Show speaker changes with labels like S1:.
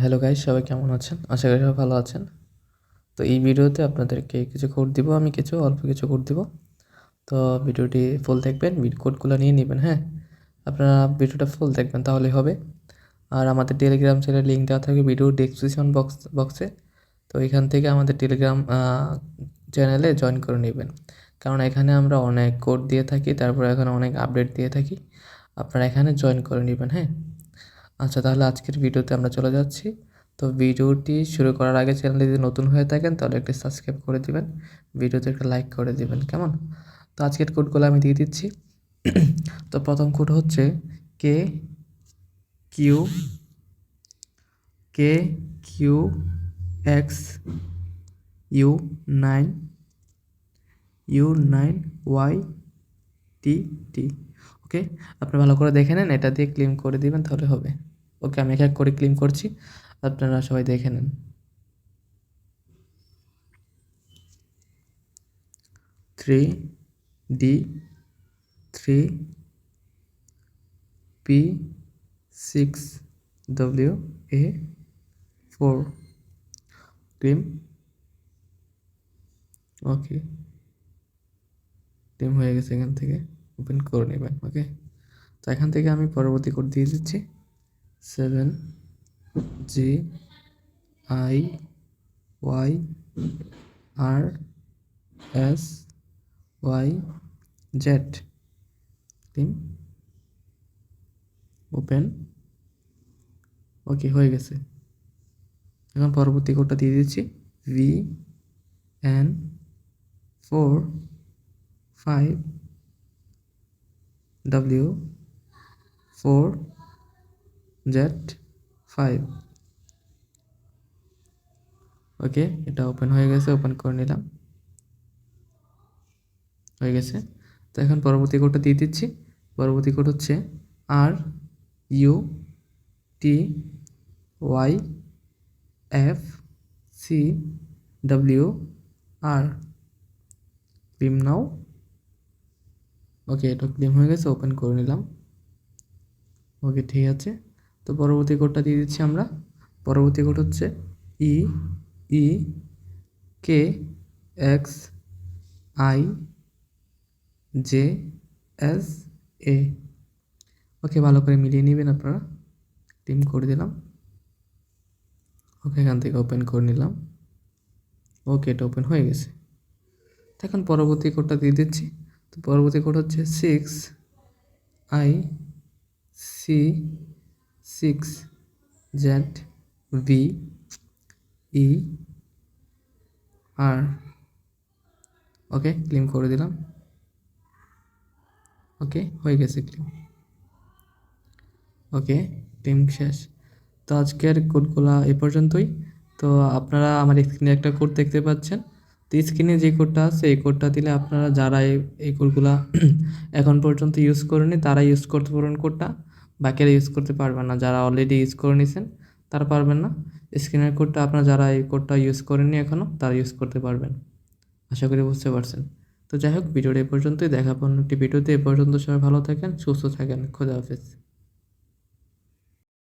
S1: Hello guys সবাই কেমন আছেন? আশা করি সবাই ভালো আছেন। তো এই ভিডিওতে আপনাদেরকে কিছু কোড দিব, আমি কিছু, অল্প কিছু কোড দিব। তো ভিডিওটি ফুল দেখবেন কোডগুলো নিয়ে নেবেন হ্যাঁ? আপনারা ভিডিওটা ফুল দেখবেন তাহলে হবে। আর আমাদের টেলিগ্রাম চ্যানেলের লিঙ্ক দেওয়া থাকবে ভিডিও ডেসক্রিপশন বক্স বক্সে তো এখান থেকে আমাদের টেলিগ্রাম চ্যানেলে জয়েন করে নেবেন। কারণ এখানে আমরা অনেক কোড দিয়ে থাকি, তারপর এখানে অনেক আপডেট দিয়ে থাকি। আপনারা এখানে জয়েন করে নেবেন হ্যাঁ? আচ্ছা তাহলে আজকের ভিডিওতে আমরা চলে যাচ্ছি। তো ভিডিওটি শুরু করার আগে চ্যানেলে যদি নতুন হয়ে থাকেন, তাহলে একটি সাবস্ক্রাইব করে দিবেন, ভিডিওতে একটা লাইক করে দিবেন, কেমন? তো আজকের কোডগুলো আমি দিয়ে দিচ্ছি। তো প্রথম কোড হচ্ছে K Q K Q X U nine U nine Y T T okay আপনি ভালো করে দেখে নেন, এটা দিয়ে ক্লিম করে দিবেন, তাহলে হবে। ওকে আমি এক এক করে ক্লিম করছি। আপনারা সবাই দেখে নেন। Three D three P six W A four claim okay claim হয়ে গেছে এখান থেকে। ওপেন করে নেবেন ওকে তো এখান থেকে আমি পরবর্তী কোড দিয়ে দিচ্ছি। Seven G I Y R S Y Z. তিন। ওপেন। ওকে, হয়ে গেছে। এখন পরবর্তী কোডটা দিয়ে দিচ্ছি। V N four five W four Z five. Okay, এটা ওপেন হয়ে গেছে ওপেন করে নিলাম। হয়ে গেছে। তো এখন পরবর্তী কোডটা দিয়ে দিচ্ছি। পরবর্তী কোড হচ্ছে R U T Y F C W R claim now okay এটা ক্লিম হয়ে গেছে ওপেন করে নিলাম। ওকে ঠিক আছে। তো পরবর্তী কোডটা দিয়ে দিচ্ছি আমরা। পরবর্তী কোড হচ্ছে E E K X I J S A okay ভালো করে মিলিয়ে নেবেন আপনারা। টিম করে দিলাম। ওকে এখান থেকে ওপেন করে নিলাম। ওকে এটা ওপেন হয়ে গেছে। এখন পরবর্তী কোডটা দিয়ে দিচ্ছি। তো পরবর্তী কোড হচ্ছে six I C six Z V E R. Okay claim করে দিলাম। ওকে, হয়ে গেছে ক্লিম ওকে ক্লিম শেষ। তো আজকের কোডগুলা এ পর্যন্তই। তো আপনারা আমার স্ক্রিনে একটা কোড দেখতে পাচ্ছেন। তো স্ক্রিনে যে কোডটা আছে, এই কোডটা দিলে আপনারা যারা এই কোডগুলা এখন পর্যন্ত ইউজ করেনি তারা ইউজ করতে পারবেন কোডটা। বাকিরা ইউজ করতে পারবেন না। যারা অলরেডি ইউজ করে নিয়েছেন তারা পারবেন না। স্ক্রিনের কোডটা আপনারা যারা এই কোডটা ইউজ করেননি এখনও তারা ইউজ করতে পারবেন। আশা করি বুঝতে পারছেন। তো যাই হোক, ভিডিওটা এ পর্যন্তই। দেখা পড়ুন একটি ভিডিওতে। এ পর্যন্ত সবাই ভালো থাকেন, সুস্থ থাকেন। খোদা হাফেজ।